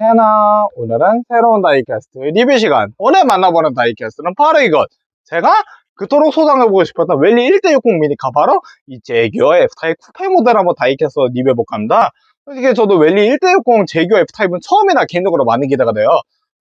세나 오늘은 새로운 다이캐스트 리뷰 시간. 오늘 만나보는 다이캐스트는 바로 이것. 제가 그토록 소장해보고 싶었던 웰리 1대60 미니카 바로 이 제규어 F타입 쿠페 모델 한번 다이캐스트 리뷰해볼까 합니다. 솔직히 저도 웰리 1대60 제규어 F타입은 처음이나 개인적으로 많은 기대가 돼요.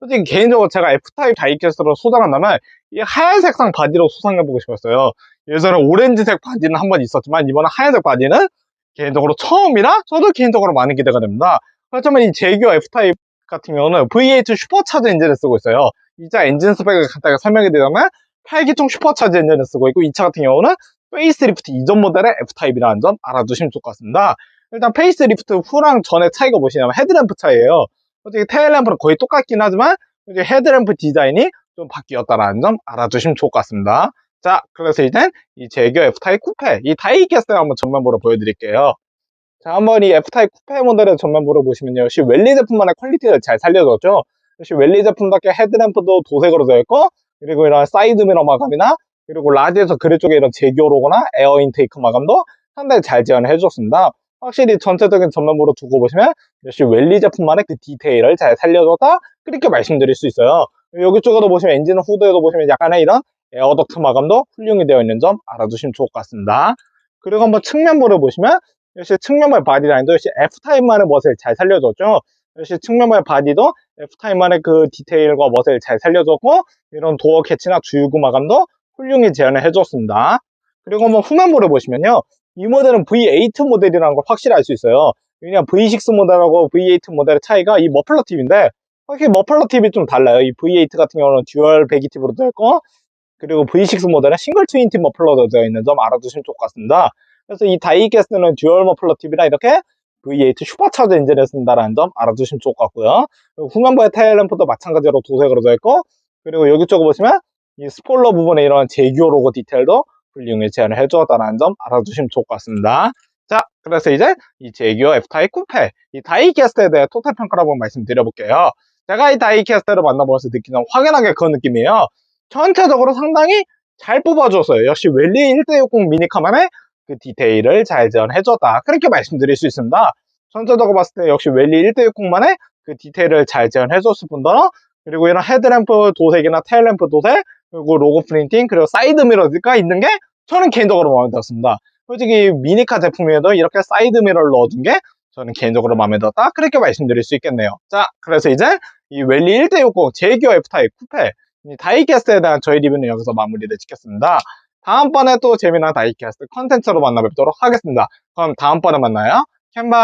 솔직히 개인적으로 제가 F타입 다이캐스트로 소장한다면 이 하얀 색상 바디로 소장해보고 싶었어요. 예전에 오렌지색 바디는 한 번 있었지만 이번에 하얀색 바디는 개인적으로 처음이라 저도 개인적으로 많은 기대가 됩니다. 그렇지만 이 제규어 F타입 같은 경우는 V8 슈퍼차저 엔진을 쓰고 있어요. 이 차 엔진 스펙을 간단하게 설명해 드리자면 8기통 슈퍼차저 엔진을 쓰고 있고 이 차 같은 경우는 페이스리프트 이전 모델의 F타입이라는 점 알아두시면 좋을 것 같습니다. 일단 페이스리프트 후랑 전의 차이가 무엇이냐면 헤드램프 차이예요. 솔직히 테일램프는 거의 똑같긴 하지만 이제 헤드램프 디자인이 좀 바뀌었다는 점 알아두시면 좋을 것 같습니다. 자, 그래서 이제 이 제규어 F타입 쿠페 이 다이캐스트 한번 전면부로 보여드릴게요. 자, 한번 이 F타입 쿠페 모델의 전면부를 보시면요. 역시 웰리 제품만의 퀄리티를 잘 살려줬죠. 역시 웰리 제품답게 헤드램프도 도색으로 되어 있고, 그리고 이런 사이드 미러 마감이나, 그리고 라디에서 그릴 쪽에 이런 제규어 로고나 에어 인테이크 마감도 상당히 잘 재현을 해줬습니다. 확실히 전체적인 전면부로 두고 보시면, 역시 웰리 제품만의 그 디테일을 잘 살려줬다? 그렇게 말씀드릴 수 있어요. 여기 쪽에도 보시면 엔진 후드에도 보시면 약간의 이런 에어덕트 마감도 훌륭히 되어 있는 점 알아두시면 좋을 것 같습니다. 그리고 한번 측면부를 보시면 역시 측면발 바디 라인도 역시 F타입만의 멋을 잘 살려줬죠. 역시 측면발 바디도 F타입만의 그 디테일과 멋을 잘 살려줬고 이런 도어 캐치나 주유구 마감도 훌륭히 재현을 해줬습니다. 그리고 한번 후면부를 보시면요. 이 모델은 V8 모델이라는 걸 확실히 알 수 있어요. 왜냐면 V6 모델하고 V8 모델의 차이가 이 머플러 팁인데 확실히 머플러 팁이 좀 달라요. 이 V8 같은 경우는 듀얼 배기 팁으로 되어 있고 그리고 V6 모델은 싱글 트윈 팁 머플러도 되어 있는 점 알아두시면 좋을 것 같습니다. 그래서 이 다이캐스트는 듀얼 머플러 팁이라 이렇게 V8 슈퍼차저 엔진을 쓴다는 점 알아두시면 좋을 것 같고요. 후면부의 테일램프도 마찬가지로 도색으로 되어 있고 그리고 여기 쪽에 보시면 이 스포일러 부분에 이런 제규어 로고 디테일도 훌륭히 제안을 해주었다는 점 알아두시면 좋을 것 같습니다. 자, 그래서 이제 이 제규어 F타입 쿠페, 이 다이캐스트에 대해 토탈 평가를 한번 말씀드려볼게요. 제가 이 다이캐스트를 만나보면서 느끼는 확연하게 그런 느낌이에요. 전체적으로 상당히 잘 뽑아줬어요. 역시 웰리 1대60 미니카만의 그 디테일을 잘 재현해줬다. 그렇게 말씀드릴 수 있습니다. 전체적으로 봤을 때 역시 웰리 1대60만의 그 디테일을 잘 재현해줬을 뿐더러 그리고 이런 헤드램프 도색이나 테일램프 도색 그리고 로고 프린팅 그리고 사이드 미러가 있는 게 저는 개인적으로 마음에 들었습니다. 솔직히 미니카 제품에도 이렇게 사이드 미러를 넣어준 게 저는 개인적으로 마음에 들었다. 그렇게 말씀드릴 수 있겠네요. 자, 그래서 이제 이 웰리 1대60 제규어 F타입 쿠페 이 다이캐스트에 대한 저희 리뷰는 여기서 마무리를 짓겠습니다. 다음번에 또 재미난 다이캐스트 컨텐츠로 만나 뵙도록 하겠습니다. 그럼 다음번에 만나요. 캔방